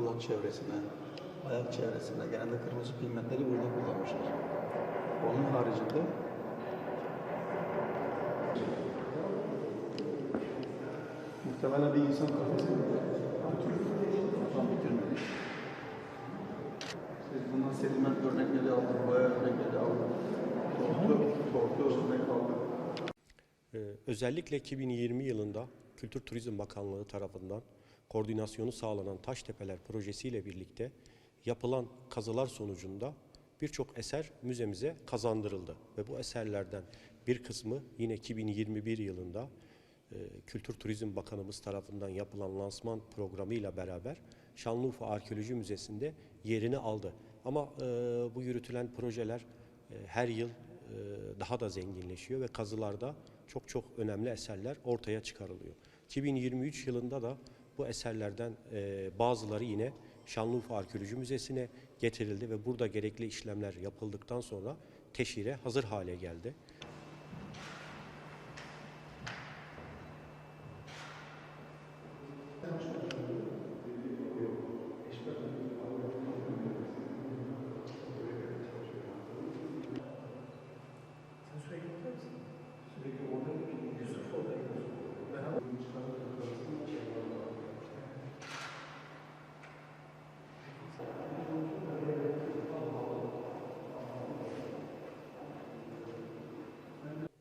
kulak çevresine, ayak çevresine genelde kırmızı pigmentleri burada kullanmışlar. Onun haricinde muhtemelen bir insan kafası Sediment örnekleri aldık, boya örnekleri aldık, tortu örnek aldık. Ee, özellikle 2020 yılında Kültür Turizm Bakanlığı tarafından koordinasyonu sağlanan Taştepeler projesiyle birlikte yapılan kazılar sonucunda birçok eser müzemize kazandırıldı ve bu eserlerden bir kısmı yine 2021 yılında e, Kültür Turizm Bakanımız tarafından yapılan lansman programıyla beraber Şanlıurfa Arkeoloji Müzesi'nde yerini aldı. Ama e, bu yürütülen projeler e, her yıl e, daha da zenginleşiyor ve kazılarda çok çok önemli eserler ortaya çıkarılıyor. 2023 yılında da bu eserlerden e, bazıları yine Şanlıurfa Arkeoloji Müzesi'ne getirildi ve burada gerekli işlemler yapıldıktan sonra teşhire hazır hale geldi.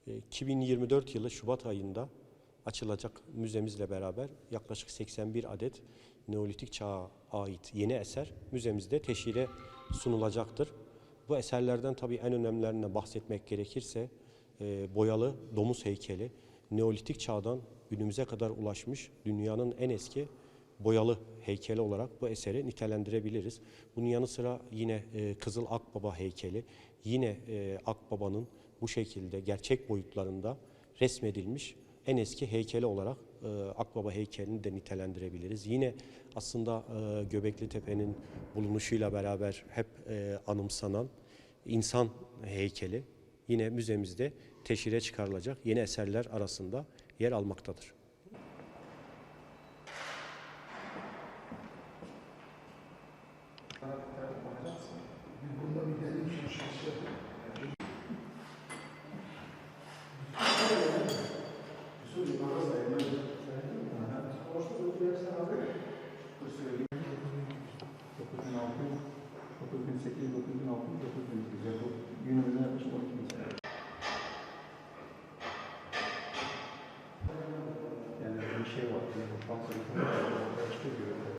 E, 2024 yılı Şubat ayında açılacak müzemizle beraber yaklaşık 81 adet Neolitik çağa ait yeni eser müzemizde teşhire sunulacaktır. Bu eserlerden tabii en önemlilerine bahsetmek gerekirse e, boyalı domuz heykeli Neolitik çağdan günümüze kadar ulaşmış dünyanın en eski boyalı heykeli olarak bu eseri nitelendirebiliriz. Bunun yanı sıra yine e, Kızıl Akbaba heykeli, yine e, Akbaba'nın bu şekilde gerçek boyutlarında resmedilmiş en eski heykeli olarak e, Akbaba heykelini de nitelendirebiliriz. Yine aslında e, Göbekli Tepe'nin bulunuşuyla beraber hep anımsanan insan heykeli yine müzemizde teşhire çıkarılacak yeni eserler arasında yer almaktadır. Günümüzde Yani bir şey var. Yani,